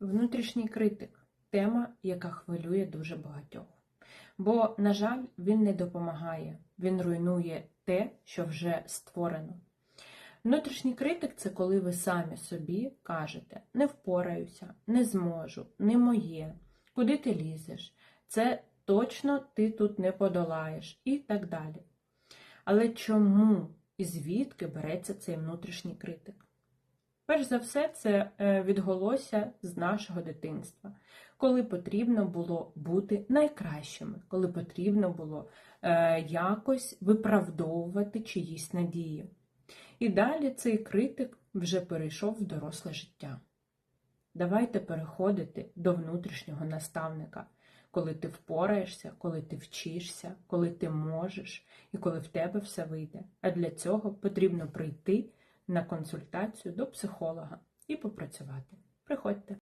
Внутрішній критик тема, яка хвилює дуже багатьох. Бо, на жаль, він не допомагає, він руйнує те, що вже створено. Внутрішній критик це коли ви самі собі кажете: не впораюся, не зможу, не моє, куди ти лізеш, це точно ти тут не подолаєш і так далі. Але чому і звідки береться цей внутрішній критик? Перш за все, це е, відголосся з нашого дитинства, коли потрібно було бути найкращими, коли потрібно було е, якось виправдовувати чиїсь надії. І далі цей критик вже перейшов в доросле життя. Давайте переходити до внутрішнього наставника, коли ти впораєшся, коли ти вчишся, коли ти можеш і коли в тебе все вийде. А для цього потрібно прийти на консультацію до психолога і попрацювати. Приходьте.